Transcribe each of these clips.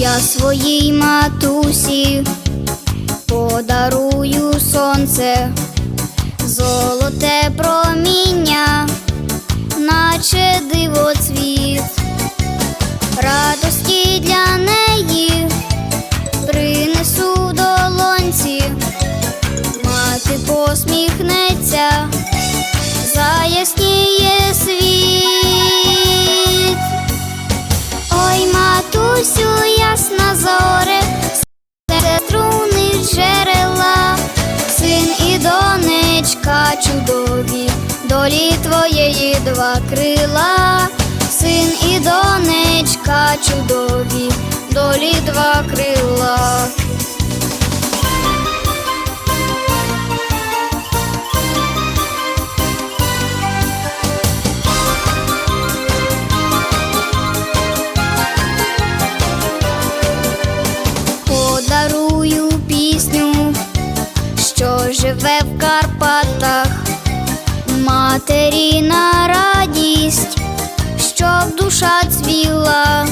Я своїй матусі подарую сонце, золоте проміння, наче дивоцвіт, чудові, долі твоєї два крила, син і донечка чудові, долі два крила. Матері радість, щоб душа цвіла,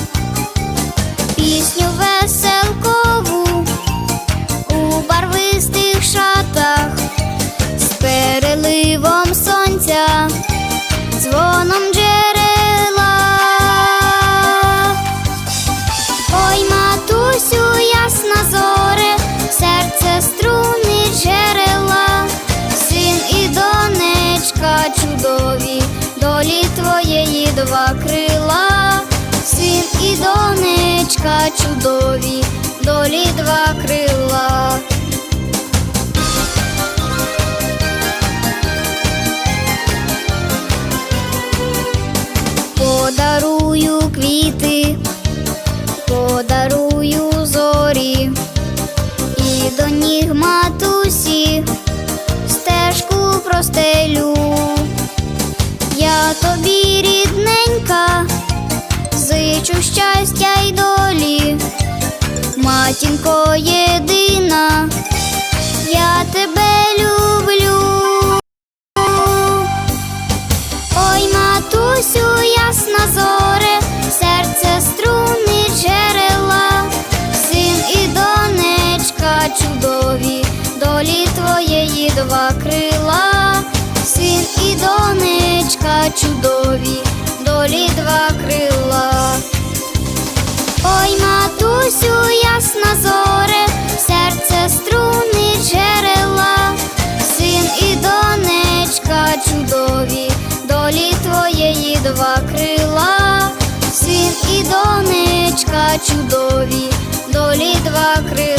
чудові, долі два крила. Подарую квіти подарую зорі і до ніг матусі стежку простелю. Я тобі рідненька, зичу щастя матінко єдина, я тебе люблю. Ой, матусю, ясна зоре, серце струни джерела, син і донечка чудові, долі твоєї два крила, син і донечка чудові, долі два крила. Ой, матусю, чудові, долі твоєї два крила, син і донечка чудові, долі два крила.